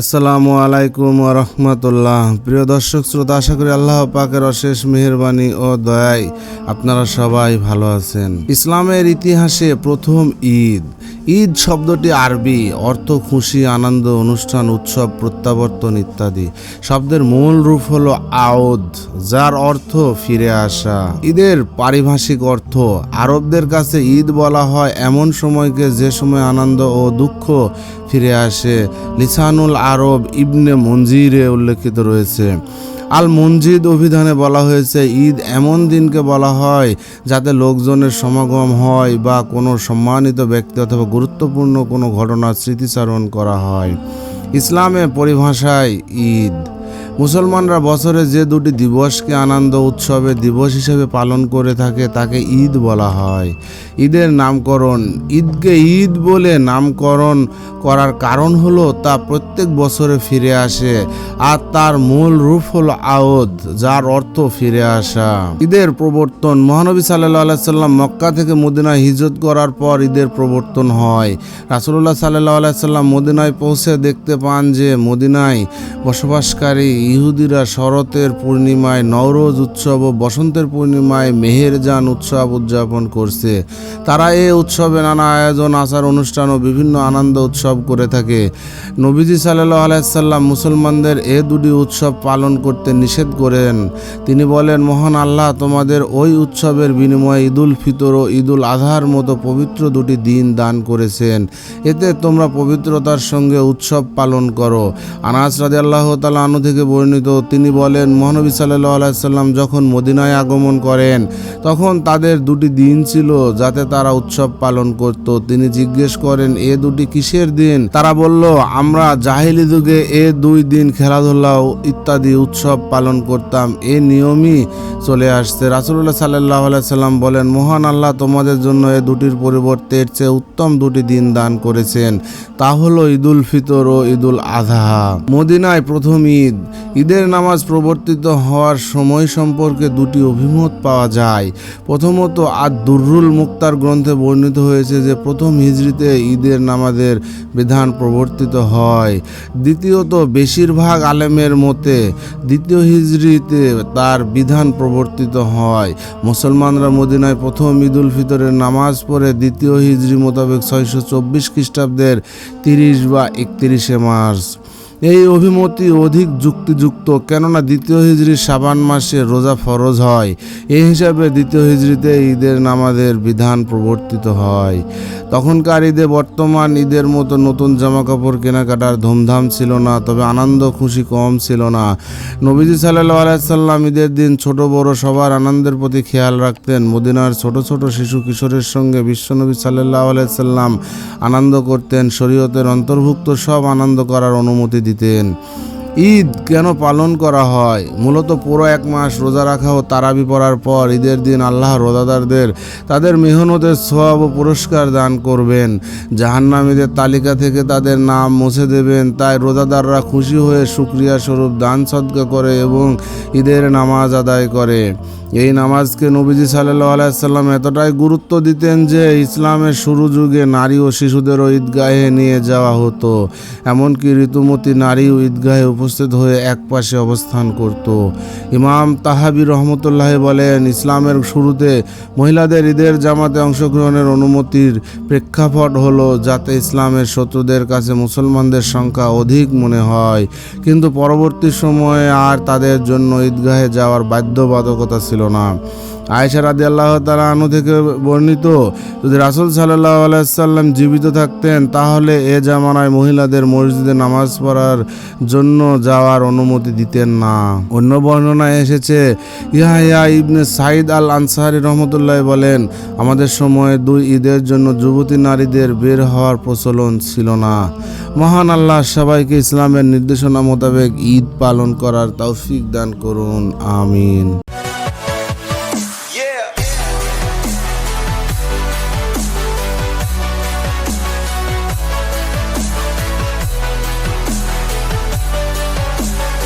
আসসালামু আলাইকুম রহমতুল্লাহ। প্রিয় দর্শক, শ্রোতা, আশা করি আল্লাহ পাকের অশেষ মেহেরবানি ও দয়ায় আপনারা সবাই ভালো আছেন। ইসলামের ইতিহাসে প্রথম ঈদ। ঈদ শব্দটি আরবি, অর্থ খুশি, আনন্দ, অনুষ্ঠান, উৎসব, প্রত্যাবর্তন ইত্যাদি। শব্দের মূল রূপ হলো আওদ যার অর্থ ফিরে আসা। ঈদের পারিভাষিক অর্থ, আরবদের কাছে ঈদ বলা হয় এমন সময়কে যে সময় আনন্দ ও দুঃখ ফিরে আসে। লিসানুল আরব ইবনে মঞ্জিরে উল্লেখিত রয়েছে। আল মঞ্জিদ অভিধানে বলা হয়েছে, ঈদ এমন দিনকে বলা হয় যাতে লোকজনের সমাগম হয় বা কোনো সম্মানিত ব্যক্তি অথবা গুরুত্বপূর্ণ কোনো ঘটনার স্মৃতিচারণ করা হয়। ইসলামে পরিভাষায় ঈদ। মুসলমানরা বছরে যে দুটি দিবসকে আনন্দ উৎসবের দিবস হিসেবে পালন করে থাকে, তাকে ঈদ বলা হয়। ঈদের নামকরণ, ঈদকে ঈদ বলে নামকরণ করার কারণ হলো, তা প্রত্যেক বছরে ফিরে আসে আর তার মূল রূপ হলো আওদ যার অর্থ ফিরে আসা। ঈদের প্রবর্তন, মহানবী সাল্লাহ সাল্লাম মক্কা থেকে মদিনায় হিজত করার পর ঈদের প্রবর্তন হয়। রাসুল্লাহ সাল্লাহ সাল্লাম মদিনায় পৌঁছে দেখতে পান যে, মদিনায় বসবাসকারী ইহুদিরা শরতের পূর্ণিমায় নওরোজ উৎসব ও বসন্তের পূর্ণিমায় মেহেরজান উৎসব উদযাপন করছে। তারা এই উৎসবে নানা আয়োজন, আচার, অনুষ্ঠান ও বিভিন্ন আনন্দ উৎসব করে থাকে। নবীজি সাল্লাহ আলাইসাল্লাম মুসলমানদের এ দুটি উৎসব পালন করতে নিষেধ করেন। তিনি বলেন, মহান আল্লাহ তোমাদের ওই উৎসবের বিনিময়ে ঈদুল ফিতর ও ঈদুল আজহার মতো পবিত্র দুটি দিন দান করেছেন। এতে তোমরা পবিত্রতার সঙ্গে উৎসব পালন করো। আনাস রাজি আল্লাহ তালা আনু থেকে বর্ণিত তিনি বলেন, মহানবী সাল্লাহ আলাইসাল্লাম যখন মদিনায় আগমন করেন, তখন তাদের দুটি দিন ছিল যাতে তারা উৎসব পালন করত। তিনি জিজ্ঞেস করেন, এ দুটি কিসের দিন? তারা বলল, আমরা জাহিলি যুগে এ দুই দিন খেলাধুলা ইত্যাদি উৎসব পালন করতাম। এ নিয়মই চলে আসছে। রাসুল্লাহ সাল্লাহ সাল্লাম বলেন, মহান আল্লাহ তোমাদের জন্য এ দুটির পরিবর্তে এর চেয়ে উত্তম দুটি দিন দান করেছেন। তা হলো ঈদুল ফিতর ও ঈদুল আজহা মদিনায় প্রথম ঈদ ঈদের নামাজ প্রবর্তিত হওয়ার সময় সম্পর্কে দুটি অভিমত পাওয়া যায়। প্রথমত আর দুর্রুল মুক্তার গ্রন্থে বর্ণিত হয়েছে যে প্রথম হিজড়িতে ঈদের নামাজের বিধান প্রবর্তিত হয়। দ্বিতীয়ত, বেশিরভাগ আলেমের মতে দ্বিতীয় হিজড়িতে তার বিধান প্রবর্তিত হয়। মুসলমানরা মদিনায় প্রথম ঈদুল ফিতরের নামাজ পড়ে দ্বিতীয় হিজড়ি মোতাবেক ছয়শো চব্বিশ খ্রিস্টাব্দের তিরিশ বা একত্রিশে মার্চ। এই অভিমতি অধিক যুক্তিযুক্ত, কেননা দ্বিতীয় হিজড়ির সাবান মাসে রোজা ফরজ হয়। এই হিসাবে দ্বিতীয় হিজড়িতে ঈদের নামাজের বিধান প্রবর্তিত হয়। তখনকার ঈদে বর্তমান ঈদের মতো নতুন জামা কাপড় কেনাকাটার ধুমধাম ছিল না, তবে আনন্দ, খুশি কম ছিল না। নবীজি সাল্লাহ আলাইসাল্লাম ঈদের দিন ছোট বড় সবার আনন্দের প্রতি খেয়াল রাখতেন। মদিনার ছোট ছোট শিশু কিশোরের সঙ্গে বিশ্বনবী সাল্লাহ আলাইসাল্লাম আনন্দ করতেন। শরীয়তের অন্তর্ভুক্ত সব আনন্দ করার অনুমতি দিতেন দিতেন। ঈদ কেন পালন করা হয়? মূলত পুরো এক মাস রোজা রাখা ও তারাবি পড়ার পর ঈদের দিন আল্লাহ রোজাদারদের তাদের মেহনতের সব ও পুরস্কার দান করবেন। জাহান্নামীদের তালিকা থেকে তাদের নাম মুছে দেবেন। তাই রোজাদাররা খুশি হয়ে সুক্রিয়া স্বরূপ দান সদকা করে এবং ঈদের নামাজ আদায় করে। এই নামাজকে নবীজি সাল্লাহ আলাইসাল্লাম এতটাই গুরুত্ব দিতেন যে ইসলামের শুরু যুগে নারী ও শিশুদেরও ঈদগাহে নিয়ে যাওয়া হতো। এমনকি ঋতুমতী নারীও ঈদগাহে উপস্থিত হয়ে একপাশে অবস্থান করত। ইমাম তাহাবি রহমতুল্লাহ বলেন, ইসলামের শুরুতে মহিলাদের ঈদের জামাতে অংশগ্রহণের অনুমতির প্রেক্ষাপট হলো যাতে ইসলামের শত্রুদের কাছে মুসলমানদের সংখ্যা অধিক মনে হয়। কিন্তু পরবর্তী সময়ে আর তাদের জন্য ঈদগাহে যাওয়ার বাধ্যবাধকতা ছিল না। আয়েশা রাদি আল্লাহ তালা আনু থেকে বর্ণিত, যদি রাসুল সাল্লাহ আলাইসাল্লাম জীবিত থাকতেন, তাহলে এ জামানায় মহিলাদের মসজিদে নামাজ পড়ার জন্য যাওয়ার অনুমতি দিতেন না। অন্য বর্ণনায় এসেছে ইহাইয়া ইবনে সাইদ আল আনসারি রহমতুল্লাহ বলেন, আমাদের সময়ে দুই ঈদের জন্য যুবতী নারীদের বের হওয়ার প্রচলন ছিল না। মহান আল্লাহ সবাইকে ইসলামের নির্দেশনা মোতাবেক ঈদ পালন করার তৌফিক দান করুন, আমিন।